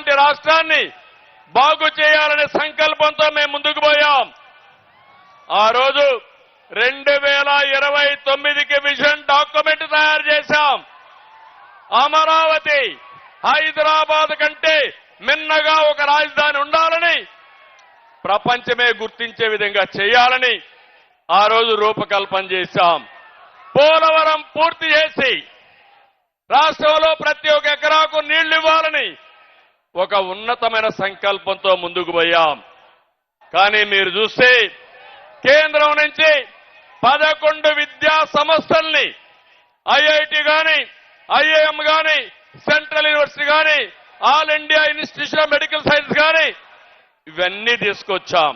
లాంటి రాష్ట్రాన్ని బాగు చేయాలనే సంకల్పంతో మేము ముందుకు పోయాం. ఆ రోజు రెండు వేల ఇరవై తొమ్మిదికి విజన్ డాక్యుమెంట్ తయారు చేశాం. అమరావతి హైదరాబాద్ కంటే మిన్నగా ఒక రాజధాని ఉండాలని ప్రపంచమే గుర్తించే విధంగా చేయాలని ఆ రోజు రూపకల్పన చేశాం. పోలవరం పూర్తి చేసి రాష్ట్రంలో ప్రతి ఒక ఉన్నతమైన సంకల్పంతో ముందుకు పోయాం. కానీ మీరు చూస్తే కేంద్రం నుంచి పదకొండు విద్యా సంస్థల్ని ఐఐటి గాని ఐఐఎం గాని సెంట్రల్ యూనివర్సిటీ గాని all India institution of medical science గాని ఇవన్నీ తీసుకొచ్చాం.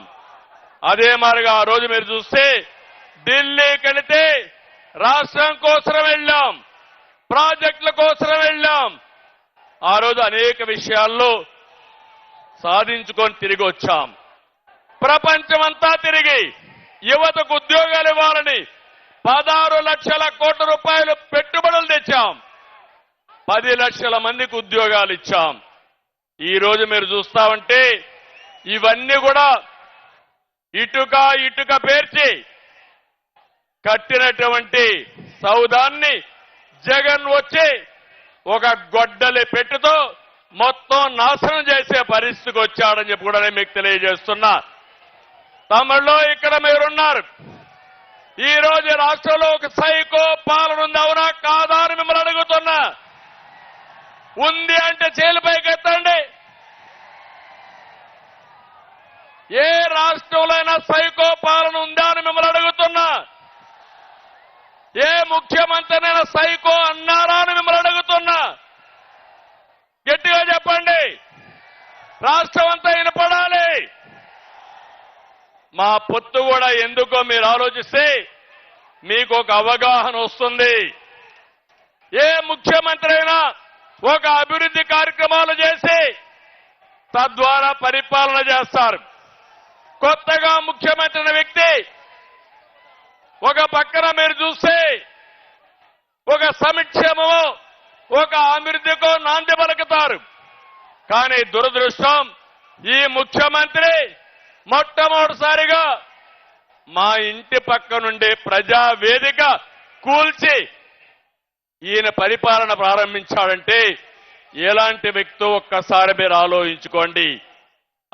అదే మాదిరిగా ఆ రోజు మీరు చూస్తే ఢిల్లీకి వెళితే రాష్ట్రం కోసం వెళ్ళాం ప్రాజెక్టుల కోసం వెళ్ళాం ఆ రోజు అనేక విషయాల్లో సాధించుకొని తిరిగి వచ్చాం. ప్రపంచమంతా తిరిగి యువతకు ఉద్యోగాలు ఇవ్వాలని పదహారు లక్షల కోట్ల రూపాయలు పెట్టుబడులు తెచ్చాం. పది లక్షల మందికి ఉద్యోగాలు ఇచ్చాం. ఈ రోజు మీరు చూస్తామంటే ఇవన్నీ కూడా ఇటుక ఇటుక పేర్చి కట్టినటువంటి సౌదాన్ని జగన్ వచ్చి ఒక గొడ్డలి పెట్టుతో మొత్తం నాశనం చేసే పరిస్థితికి వచ్చాడని చెప్పి కూడా నేను మీకు తెలియజేస్తున్నా. తమిళలో ఇక్కడ మీరున్నారు. ఈ రోజు రాష్ట్రంలో ఒక సైకో పాలన ఉంది అవునా కాదా అని మిమ్మల్ని అడుగుతున్నా. ఉంది అంటే చేలిపైకి ఎత్తండి ఏ రాష్ట్రంలో అయినా సైకో పాలన ఉందా అని మిమ్మల్ని అడుగుతున్నా. ఏ ముఖ్యమంత్రి సైకో అన్నారా అని మిమ్మల్ని అడుగుతున్నా గట్టిగా చెప్పండి రాష్ట్రం అంతా వినపడాలి. మా పొత్తు కూడా ఎందుకో మీరు ఆలోచిస్తే మీకు ఒక అవగాహన వస్తుంది. ఏ ముఖ్యమంత్రి అయినా ఒక అభివృద్ధి కార్యక్రమాలు చేసి తద్వారా పరిపాలన చేస్తారు. కొత్తగా ముఖ్యమంత్రి అయిన వ్యక్తి ఒక పక్కన మీరు చూస్తే ఒక సంక్షేమము ఒక అభివృద్ధికో కానీ దురదృష్టం ఈ ముఖ్యమంత్రి మొట్టమొదటిసారిగా మా ఇంటి పక్క నుండి ప్రజా వేదిక కూల్చి ఈయన పరిపాలన ప్రారంభించాడంటే ఎలాంటి వ్యక్తో ఒక్కసారి మీరు ఆలోచించుకోండి.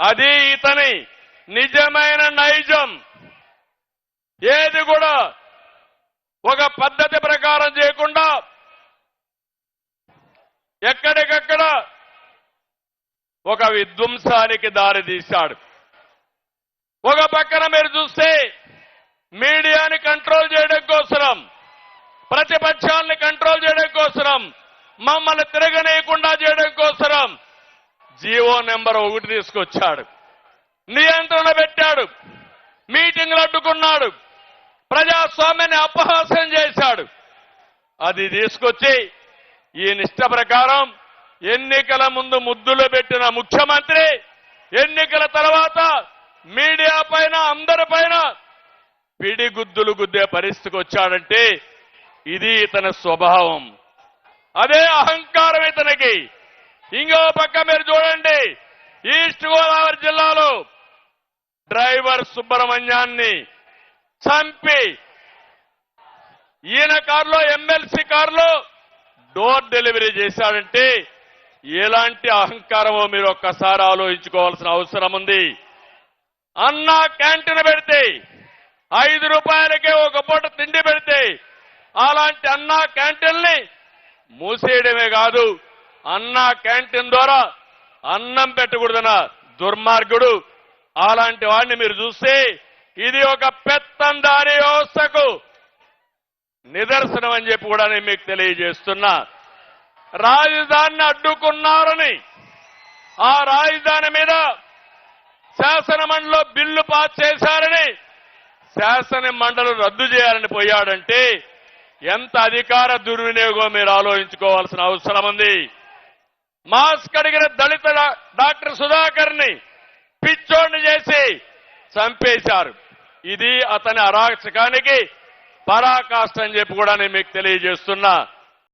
అది ఇతని నిజమైన నైజం. ఏది కూడా ఒక పద్ధతి ప్రకారం చేయకుండా ఎక్కడి ఒక విధ్వంసానికి దారితీశాడు ఒక పక్కన మీరు చూస్తే మీడియాని కంట్రోల్ చేయడం కోసరం ప్రతిపక్షాలని కంట్రోల్ చేయడం కోసరం మమ్మల్ని తిరగనేయకుండా చేయడం కోసరం. జీవో నెంబర్ ఒకటి తీసుకొచ్చాడు. నియంత్రణ పెట్టాడు. మీటింగ్లు అడ్డుకున్నాడు. ప్రజాస్వామ్యాన్ని అపహాస్యం చేశాడు. అది తీసుకొచ్చి ఈ నిష్ట ప్రకారం ఎన్నికల ముందు ముద్దులు పెట్టిన ముఖ్యమంత్రి ఎన్నికల తర్వాత మీడియా పైన అందరి పైన పిడిగుద్దులు గుద్దే పరిస్థితికి వచ్చాడంటే ఇది ఇతని స్వభావం. అదే అహంకారం ఇతనికి. ఇంకో పక్క మీరు చూడండి ఈస్ట్ గోదావరి జిల్లాలో డ్రైవర్ సుబ్రహ్మణ్యాన్ని చంపి ఈయన కారులో ఎమ్మెల్సీ కారులో డోర్ డెలివరీ చేశాడంటే ఎలాంటి అహంకారమో మీరు ఒక్కసారి ఆలోచించుకోవాల్సిన అవసరం ఉంది. అన్నా క్యాంటీన్ పెడితే ఐదు రూపాయలకే ఒక పూట తిండి పెడితే అలాంటి అన్నా క్యాంటీన్ని మూసేయడమే కాదు అన్నా క్యాంటీన్ ద్వారా అన్నం పెట్టకూడదన్న దుర్మార్గుడు అలాంటి వాడిని మీరు చూస్తే ఇది ఒక పెత్తందారి వ్యవస్థకు నిదర్శనం అని చెప్పి కూడా నేను మీకు తెలియజేస్తున్నా. రాజధానిని అడ్డుకున్నారని ఆ రాజధాని మీద శాసనమండలిలో బిల్లు పాస్ చేశారని శాసన మండలి రద్దు చేయాలని పోయాడంటే ఎంత అధికార దుర్వినియోగం మీరు ఆలోచించుకోవాల్సిన అవసరం ఉంది? మాస్క్ అడిగిన దళిత డాక్టర్ సుధాకర్ని పిచ్చోడిని చేసి చంపేశారు. ఇది అతని అరాచకానికి పరాకాష్ట అని చెప్పి కూడా నేను మీకు తెలియజేస్తున్నా.